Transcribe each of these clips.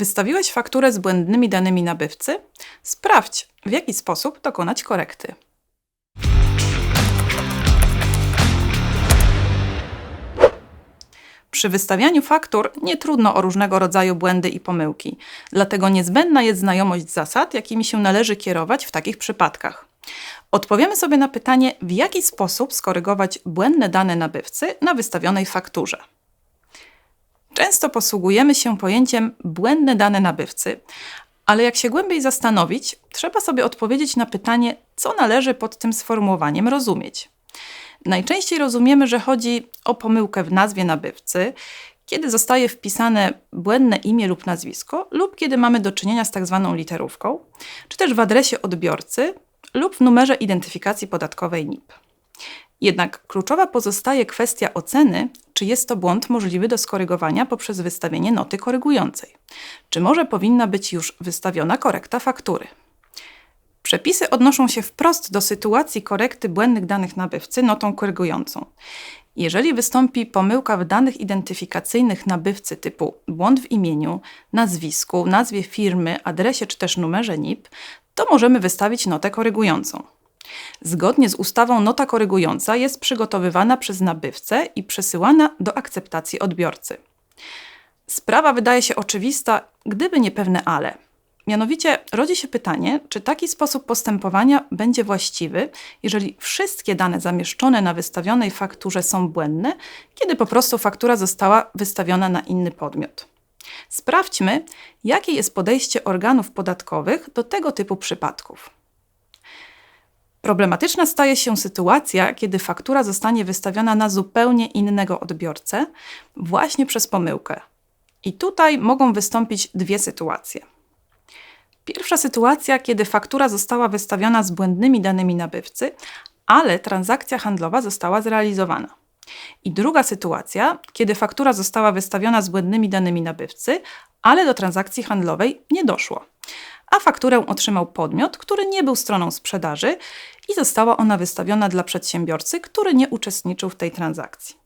Wystawiłeś fakturę z błędnymi danymi nabywcy? Sprawdź, w jaki sposób dokonać korekty. Przy wystawianiu faktur nie trudno o różnego rodzaju błędy i pomyłki, dlatego niezbędna jest znajomość zasad, jakimi się należy kierować w takich przypadkach. Odpowiemy sobie na pytanie, w jaki sposób skorygować błędne dane nabywcy na wystawionej fakturze. Często posługujemy się pojęciem błędne dane nabywcy, ale jak się głębiej zastanowić, trzeba sobie odpowiedzieć na pytanie, co należy pod tym sformułowaniem rozumieć. Najczęściej rozumiemy, że chodzi o pomyłkę w nazwie nabywcy, kiedy zostaje wpisane błędne imię lub nazwisko, lub kiedy mamy do czynienia z tak zwaną literówką, czy też w adresie odbiorcy lub w numerze identyfikacji podatkowej NIP. Jednak kluczowa pozostaje kwestia oceny, czy jest to błąd możliwy do skorygowania poprzez wystawienie noty korygującej. Czy może powinna być już wystawiona korekta faktury? Przepisy odnoszą się wprost do sytuacji korekty błędnych danych nabywcy notą korygującą. Jeżeli wystąpi pomyłka w danych identyfikacyjnych nabywcy typu błąd w imieniu, nazwisku, nazwie firmy, adresie czy też numerze NIP, to możemy wystawić notę korygującą. Zgodnie z ustawą nota korygująca jest przygotowywana przez nabywcę i przesyłana do akceptacji odbiorcy. Sprawa wydaje się oczywista, gdyby nie pewne ale. Mianowicie rodzi się pytanie, czy taki sposób postępowania będzie właściwy, jeżeli wszystkie dane zamieszczone na wystawionej fakturze są błędne, kiedy po prostu faktura została wystawiona na inny podmiot. Sprawdźmy, jakie jest podejście organów podatkowych do tego typu przypadków. Problematyczna staje się sytuacja, kiedy faktura zostanie wystawiona na zupełnie innego odbiorcę, właśnie przez pomyłkę. I tutaj mogą wystąpić dwie sytuacje. Pierwsza sytuacja, kiedy faktura została wystawiona z błędnymi danymi nabywcy, ale transakcja handlowa została zrealizowana. I druga sytuacja, kiedy faktura została wystawiona z błędnymi danymi nabywcy, ale do transakcji handlowej nie doszło. A fakturę otrzymał podmiot, który nie był stroną sprzedaży i została ona wystawiona dla przedsiębiorcy, który nie uczestniczył w tej transakcji.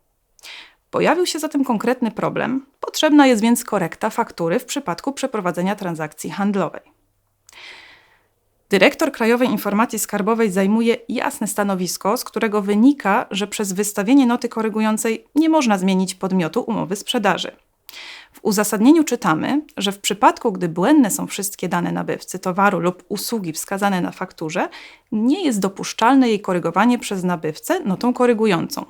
Pojawił się zatem konkretny problem, potrzebna jest więc korekta faktury w przypadku przeprowadzenia transakcji handlowej. Dyrektor Krajowej Informacji Skarbowej zajmuje jasne stanowisko, z którego wynika, że przez wystawienie noty korygującej nie można zmienić podmiotu umowy sprzedaży. Uzasadnieniu czytamy, że w przypadku, gdy błędne są wszystkie dane nabywcy towaru lub usługi wskazane na fakturze, nie jest dopuszczalne jej korygowanie przez nabywcę notą korygującą.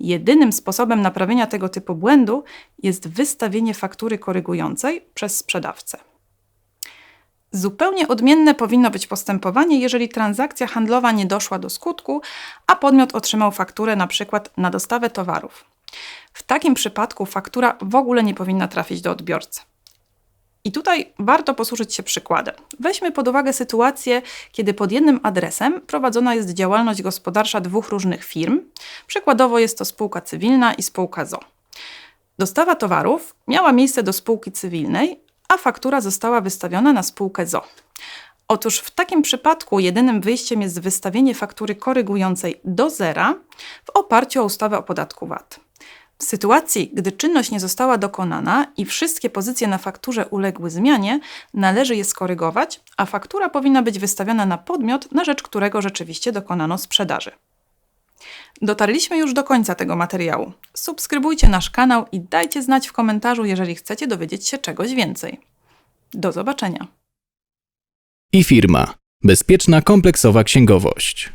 Jedynym sposobem naprawienia tego typu błędu jest wystawienie faktury korygującej przez sprzedawcę. Zupełnie odmienne powinno być postępowanie, jeżeli transakcja handlowa nie doszła do skutku, a podmiot otrzymał fakturę na przykład na dostawę towarów. W takim przypadku faktura w ogóle nie powinna trafić do odbiorcy. I tutaj warto posłużyć się przykładem. Weźmy pod uwagę sytuację, kiedy pod jednym adresem prowadzona jest działalność gospodarcza dwóch różnych firm. Przykładowo jest to spółka cywilna i spółka ZO. Dostawa towarów miała miejsce do spółki cywilnej, a faktura została wystawiona na spółkę ZO. Otóż w takim przypadku jedynym wyjściem jest wystawienie faktury korygującej do zera w oparciu o ustawę o podatku VAT. W sytuacji, gdy czynność nie została dokonana i wszystkie pozycje na fakturze uległy zmianie, należy je skorygować, a faktura powinna być wystawiona na podmiot, na rzecz którego rzeczywiście dokonano sprzedaży. Dotarliśmy już do końca tego materiału. Subskrybujcie nasz kanał i dajcie znać w komentarzu, jeżeli chcecie dowiedzieć się czegoś więcej. Do zobaczenia. i firma. Bezpieczna kompleksowa księgowość.